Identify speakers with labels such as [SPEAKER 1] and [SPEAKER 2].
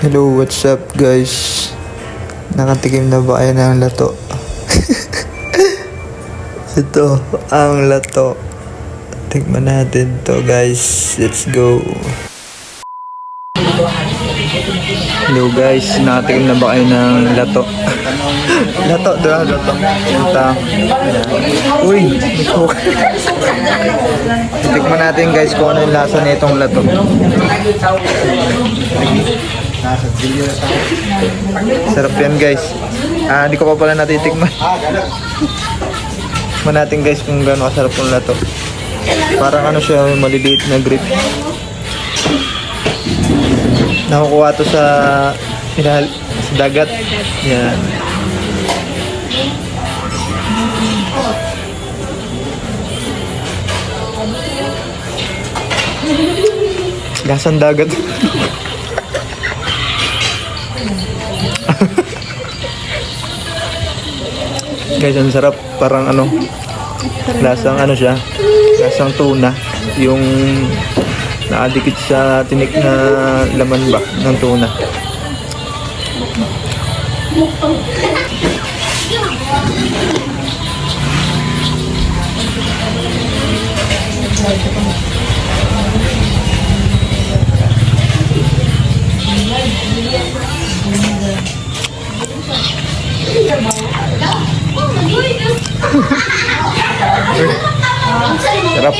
[SPEAKER 1] Hello, what's up guys? Nakatikim na ba kayo ng lato? Ito, ang lato. Tikman natin to guys. Let's go. Hello guys, nakatikim na ba kayo ng lato? lato, diba? Lato. Ayan. Uy, may. Tikman natin guys kung ano yung lasa nitong lato. Sarap yan guys. Ah, di ko pa pala natitikman. Tikman natin guys kung gaano kasarap yung lato. Parang ano siya, maliliit na grip. Nakukuha to sa, ilahal, sa dagat. Yan. Lasang dagat. Guys, ang sarap. Parang ano, lasang ano siya, lasang tuna. Yung nakadikit sa tinik na laman ba ng tuna. Sarap.